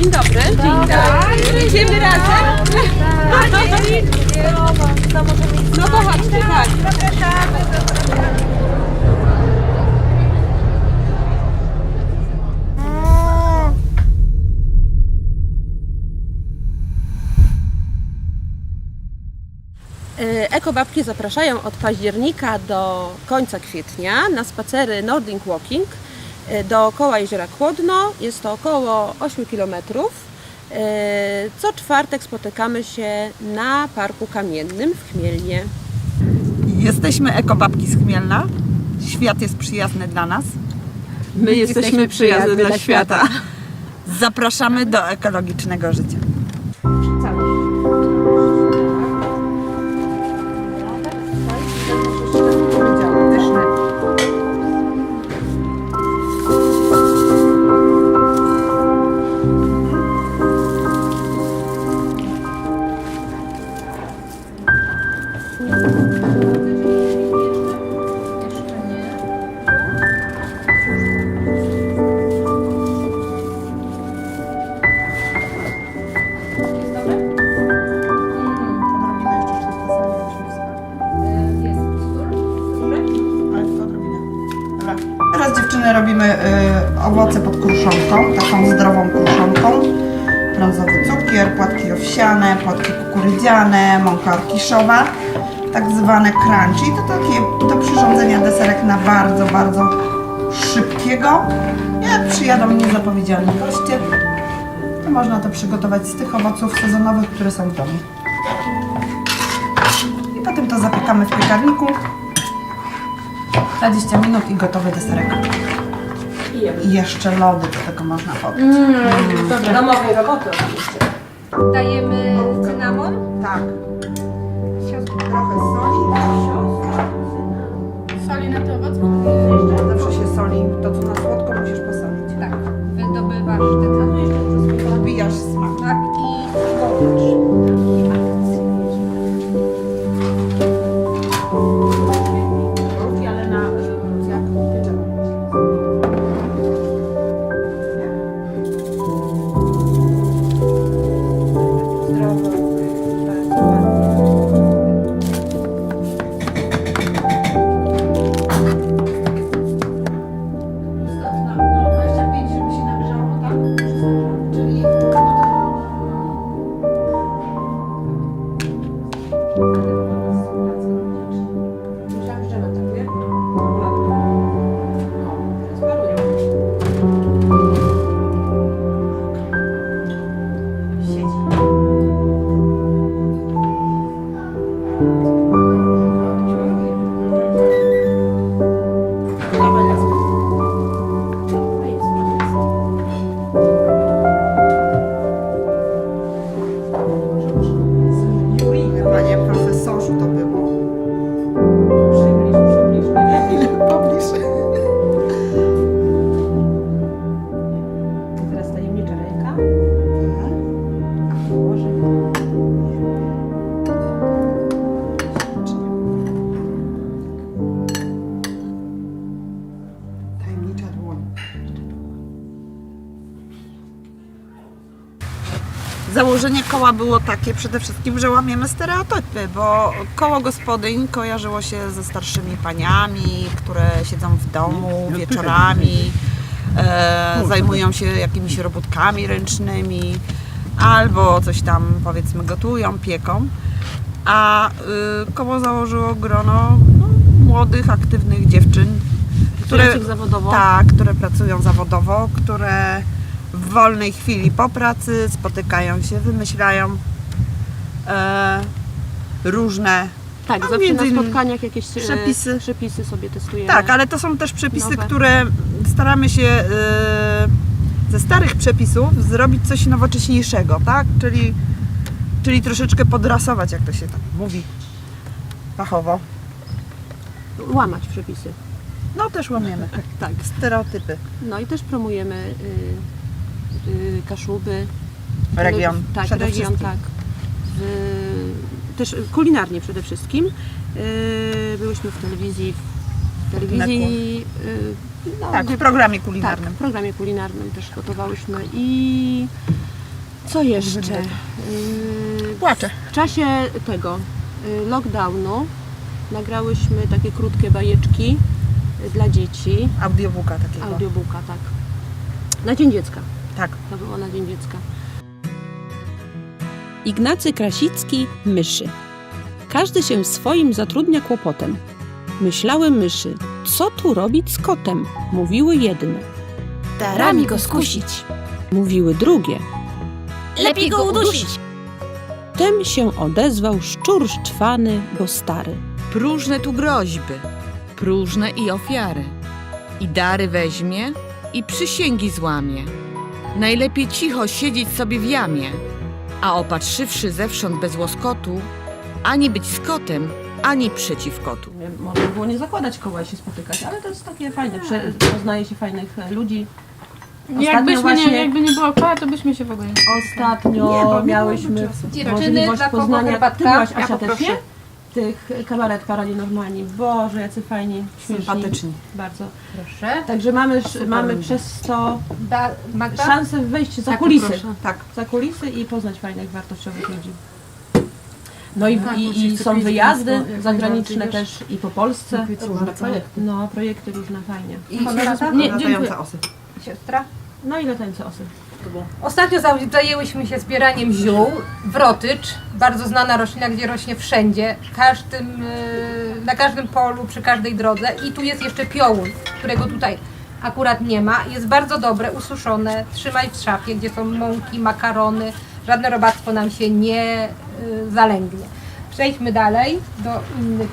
Dzień dobry. Dzień dobry. Idziemy razem? No to chodźcie, tak. E, Ekobabki zapraszają od października do końca kwietnia na spacery Nordic Walking dookoła Jeziora Kłodno. Jest to około 8 km. Co czwartek spotykamy się na Parku Kamiennym w Chmielnie. Jesteśmy ekobabki z Chmielna. Świat jest przyjazny dla nas. My jesteśmy przyjazne dla świata. Zapraszamy do ekologicznego życia. Płatki kukurydziane, mąka orkiszowa, tak zwane crunchy. To takie do przyrządzenia deserek na bardzo, bardzo szybkiego. Jak przyjadą niezapowiedziani goście, to można to przygotować z tych owoców sezonowych, które są w domu. I potem to zapiekamy w piekarniku 20 minut i gotowy deserek. I jeszcze lody do tego można podać. Domowej roboty oczywiście. Dajemy cynamon. Tak. Założenie koła było takie przede wszystkim, że łamiemy stereotypy, bo koło gospodyń kojarzyło się ze starszymi paniami, które siedzą w domu wieczorami, e, zajmują się jakimiś robótkami ręcznymi albo coś tam powiedzmy gotują, pieką. A y, koło założyło grono no, młodych, aktywnych dziewczyn, Pracujących zawodowo. tak, które pracują zawodowo, które w wolnej chwili po pracy spotykają się, wymyślają e, różne. Tak, zawsze między na spotkaniach jakieś e, przepisy. przepisy sobie testujemy. Tak, ale to są też przepisy, Nowe. które staramy się e, ze starych przepisów zrobić coś nowocześniejszego, tak? Czyli, czyli troszeczkę podrasować, jak to się tak mówi fachowo. Łamać przepisy. No też łamiemy Tak. stereotypy. No i też promujemy y, y, Kaszuby. Region Tak, przede region, wszystkim. tak. W, też kulinarnie przede wszystkim. Y, byłyśmy w telewizji, w telewizji, y, no, Tak, w programie tak, kulinarnym. w programie kulinarnym też gotowałyśmy i Co jeszcze? Płaczę. W czasie tego lockdownu nagrałyśmy takie krótkie bajeczki dla dzieci. Audiobooka takiego. Audiobooka, tak. Na Dzień Dziecka. Tak. To było na Dzień Dziecka. Ignacy Krasicki myszy. Każdy się swoim zatrudnia kłopotem. Myślały myszy, co tu robić z kotem? Mówiły jedne. Darami go skusić. Mówiły drugie. Lepiej go udusić. Tem się odezwał szczur szczwany, bo stary. Próżne tu groźby, próżne i ofiary. I dary weźmie, i przysięgi złamie. Najlepiej cicho siedzieć sobie w jamie, a opatrzywszy zewsząd bez łoskotu, ani być z kotem, ani przeciw kotu. Można było nie zakładać koła i się spotykać, ale to jest takie fajne. Prze- poznaje się fajnych e, ludzi. Jakbyśmy właśnie- nie, jakby nie było koła, to byśmy się w ogóle nie Ostatnio miałyśmy Dziewczyny, możliwość dla kogo poznania. Ty herbatka? byłaś Ja Asia też, nie? Tych kabaret Paranormani. Boże, jacy fajni, śmieszni. Sympatyczni. Bardzo. Proszę. Także mamy, mamy przez to Da, Magda? szansę wejść za kulisy. Tak. Za kulisy i poznać fajnych, wartościowych ludzi. No i, i, i są wyjazdy zagraniczne też i po Polsce. Różne projekty. No, projekty różne fajnie. I Honorata? Nie, osy. Siostra? No i latające osy. Ostatnio za- zajęłyśmy się zbieraniem ziół. Wrotycz, bardzo znana roślina, gdzie rośnie wszędzie, każdym, e, na każdym polu, przy każdej drodze. I tu jest jeszcze piołun, którego tutaj akurat nie ma. Jest bardzo dobre, ususzone. Trzymaj w szafie, gdzie są mąki, makarony. Żadne robactwo nam się nie e, zalęgnie. Przejdźmy dalej do innych,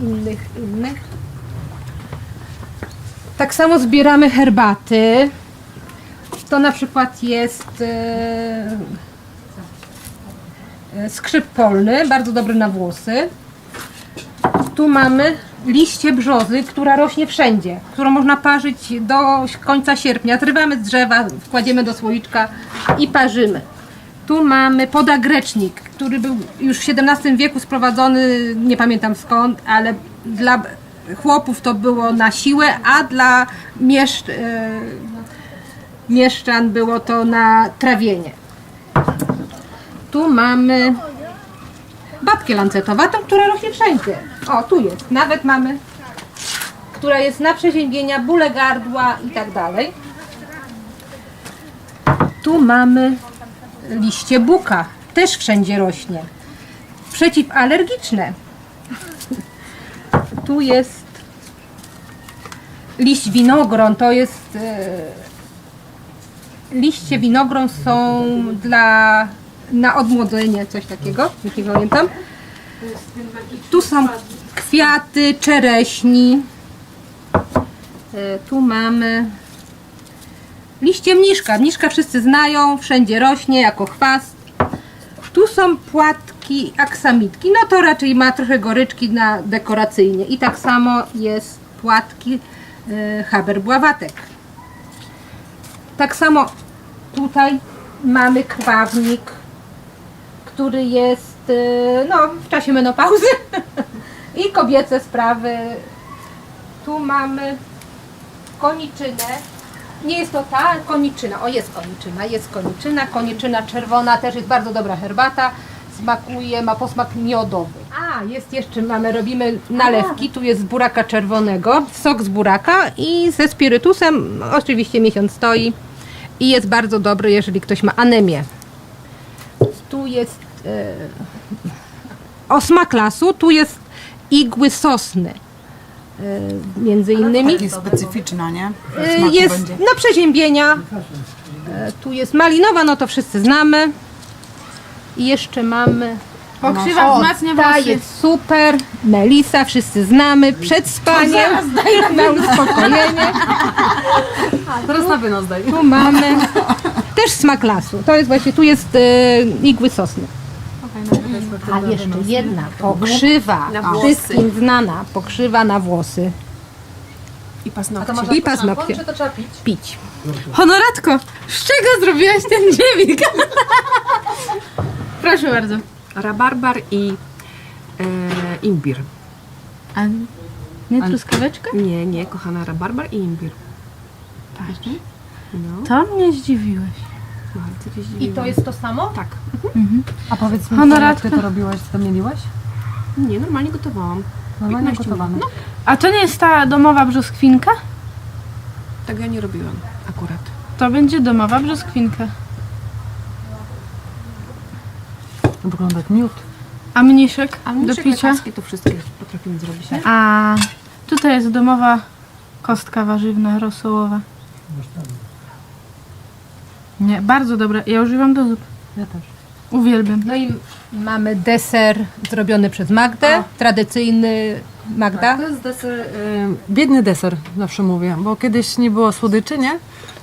innych, innych. Tak samo zbieramy herbaty. To na przykład jest e, skrzyp polny, bardzo dobry na włosy. Tu mamy liście brzozy, która rośnie wszędzie, którą można parzyć do końca sierpnia. Zrywamy z drzewa, wkładziemy do słoiczka i parzymy. Tu mamy podagrecznik, który był już w XVII wieku sprowadzony, nie pamiętam skąd, ale dla chłopów to było na siłę, a dla mieszcz, e, mieszczan było to na trawienie. Tu mamy babkę lancetowatą, która rośnie wszędzie. O, tu jest. Nawet mamy, która jest na przeziębienia, bóle gardła i tak dalej. Tu mamy liście buka. Też wszędzie rośnie. Przeciwalergiczne. Tu jest liść winogron. To jest e, liście winogron są dla na odmłodzenie, coś takiego, nie pamiętam. Tu są kwiaty czereśni. E, Tu mamy liście mniszka. Mniszka wszyscy znają, wszędzie rośnie jako chwast. Tu są płatki aksamitki. No to raczej ma trochę goryczki na dekoracyjnie. I tak samo jest płatki e, haber-bławatek. Tak samo tutaj mamy krwawnik, który jest e, no, w czasie menopauzy i kobiece sprawy. Tu mamy koniczynę. Nie jest to ta koniczyna. O, jest koniczyna, jest koniczyna. Koniczyna czerwona też jest bardzo dobra herbata. Smakuje, ma posmak miodowy. A, jest jeszcze, mamy, robimy nalewki. Tu jest z buraka czerwonego, sok z buraka i ze spirytusem. Oczywiście miesiąc stoi i jest bardzo dobry, jeżeli ktoś ma anemię. Tu jest e, osma klasu, tu jest igły sosny. E, między innymi. Taki specyficzna, nie? Y, Smaku Jest będzie. na przeziębienia. E, Tu jest malinowa, no to wszyscy znamy. I jeszcze mamy. Pokrzywa, O, wzmacnia ta włosy. jest super. Melisa, wszyscy znamy. Przed spaniem. Na uspokojenie. Teraz na wynos daj. Tu mamy też smak lasu. To jest właśnie, tu jest e, igły sosny. A jeszcze jedna pokrzywa, wszystkim znana pokrzywa na włosy I paznokcie. i paznokcie. to trzeba pić? Pić. Honoratko, z czego zrobiłaś ten dźwig? Proszę bardzo. Rabarbar i e, imbir. A nie truskaweczka? Nie, nie, kochana, rabarbar i imbir. Patrz. No. To mnie zdziwiłeś. Bardzo się I zdziwiłam. to jest to samo? Tak. A powiedz mi, Honoratka. ty to robiłaś, co mieliłaś? Nie, normalnie gotowałam. Normalnie 15 gotowane. minut. A to nie jest ta domowa brzoskwinka? Tak ja nie robiłam akurat. To będzie domowa brzoskwinka. Wygląda jak miód. A mniszek A do picia? lekarski to wszystkie potrafimy zrobić, nie? A tutaj jest domowa kostka warzywna, rosołowa. Nie, bardzo dobre. Ja używam do zup. Ja też. Uwielbiam. No i mamy deser zrobiony przez Magdę, tradycyjny Magda. To jest deser, y, biedny deser, zawsze mówię, bo kiedyś nie było słodyczy, nie?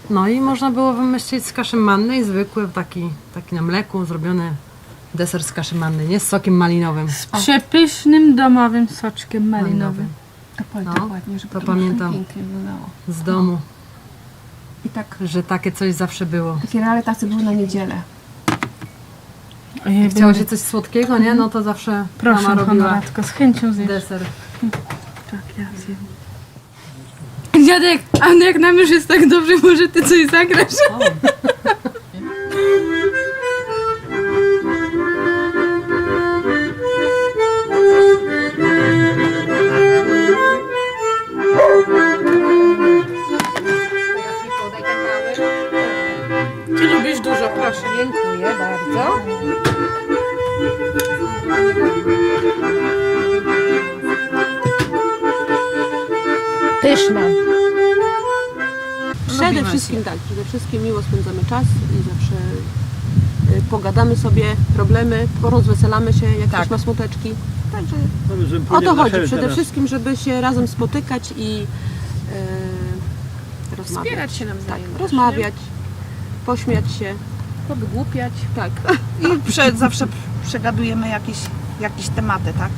No i można było wymyślić z kaszy mannej zwykły, taki, taki na mleku zrobiony deser z kaszy mannej, nie? Z sokiem malinowym. Z przepysznym domowym soczkiem malinowym. To powiem No, tak ładnie, żeby to to, pamiętam. pięknie wyglądało. Z domu, I tak, że takie coś zawsze było. takie reale tacy były na niedzielę. Ojej, Chciało się coś słodkiego, nie? No to zawsze Proszę, mama robiła honoratko, z chęcią zjeść. deser. Tak, ja zjem. Dziadek, a no jak nam już jest tak dobrze, może ty coś zagrasz? Pogadamy sobie, problemy, porozweselamy się, jak Tak. ktoś ma smuteczki. Także o to chodzi przede wszystkim, żeby się razem spotykać i y, rozmawiać. Wspierać się nawzajem. Tak, też, rozmawiać, pośmiać się. Powygłupiać. Tak. I prze, zawsze przegadujemy jakieś, jakieś tematy, tak?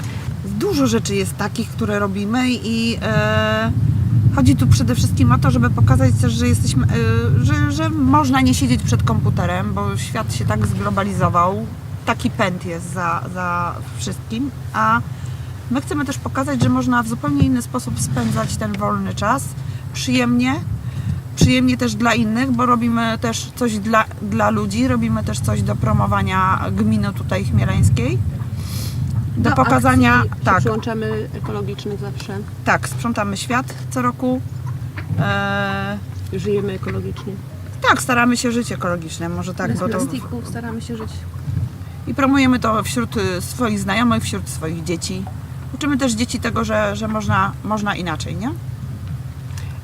Dużo rzeczy jest takich, które robimy i e, chodzi tu przede wszystkim o to, żeby pokazać też, że jesteśmy, e, że, że można nie siedzieć przed komputerem, bo świat się tak zglobalizował, taki pęd jest za, za wszystkim, a my chcemy też pokazać, że można w zupełnie inny sposób spędzać ten wolny czas, przyjemnie, przyjemnie też dla innych, bo robimy też coś dla, dla ludzi, robimy też coś do promowania gminy tutaj chmielańskiej. Do Do pokazania, tak, Przyłączamy ekologicznych zawsze. tak, sprzątamy świat co roku. E, Żyjemy ekologicznie. tak, staramy się żyć ekologiczne, może tak, Bez bo to, plastiku staramy się żyć. i promujemy to wśród y, swoich znajomych, wśród swoich dzieci. Uczymy też dzieci tego, że, że można, można inaczej, nie?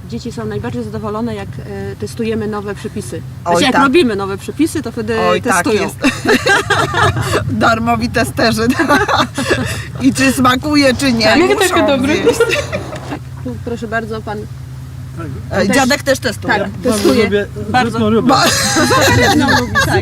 Dzieci są najbardziej zadowolone, jak e, testujemy nowe przepisy. Oj, Znaczy, jak tak. robimy nowe przepisy, to wtedy Oj, tak testują. jest. Darmowi testerzy. I czy smakuje, czy nie. Tak, muszą zjeść. Tu, proszę bardzo, pan E, Dziadek też testuje. tak, testuje. Bardzo Ba- lubi, tak.